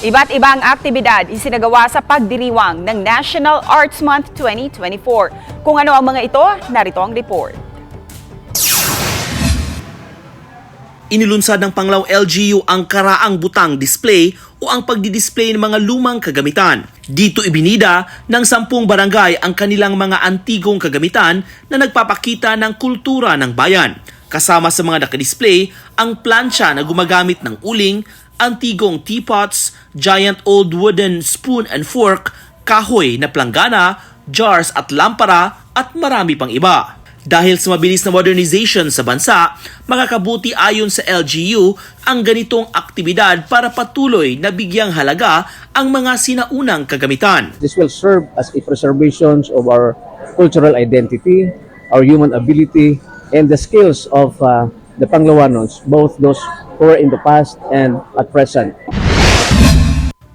Iba't ibang aktibidad isinagawa sa pagdiriwang ng National Arts Month 2024. Kung ano ang mga ito, narito ang report. Inilunsad ng Panglao LGU ang Karaang Butang Display o ang pagdidisplay ng mga lumang kagamitan. Dito ibinida ng sampung barangay ang kanilang mga antigong kagamitan na nagpapakita ng kultura ng bayan. Kasama sa mga nakadisplay ang plancha na gumagamit ng uling, antigong teapots, giant old wooden spoon and fork, kahoy na planggana, jars at lampara at marami pang iba. Dahil sa mabilis na modernization sa bansa, makakabuti ayon sa LGU ang ganitong aktibidad para patuloy na bigyang halaga ang mga sinaunang kagamitan. This will serve as a preservation of our cultural identity, our human ability, and the skills of uh, the Panglawanos, both those who are in the past and at present.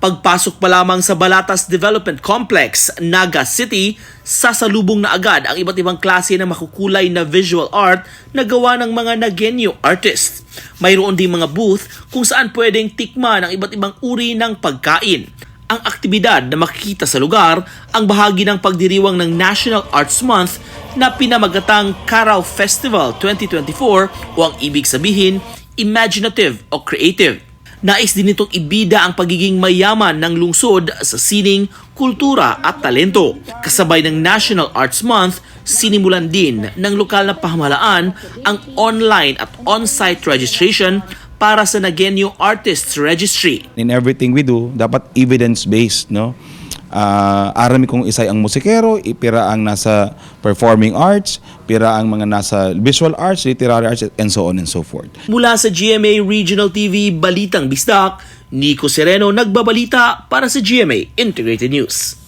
Pagpasok pa lamang sa Balatas Development Complex, Naga City, sasalubong na agad ang iba't ibang klase ng makukulay na visual art na gawa ng mga Nagenyo artists. Mayroon ding mga booth kung saan pwedeng tikman ang iba't ibang uri ng pagkain. Ang aktibidad na makikita sa lugar ang bahagi ng pagdiriwang ng National Arts Month na pinamagatang Carao Festival 2024 o ang ibig sabihin, imaginative o creative. Nais din itong ibida ang pagiging mayaman ng lungsod sa sining, kultura at talento. Kasabay ng National Arts Month, sinimulan din ng lokal na pamahalaan ang online at on-site registration para sa Nagenyo Artists Registry. in everything we do, dapat evidence-based, no? Ah, arami kung isay ang musikero, pira ang nasa performing arts, pira ang mga nasa visual arts, literary arts, and so on and so forth. Mula sa GMA Regional TV Balitang Bisdak, Nico Sereno nagbabalita para sa GMA Integrated News.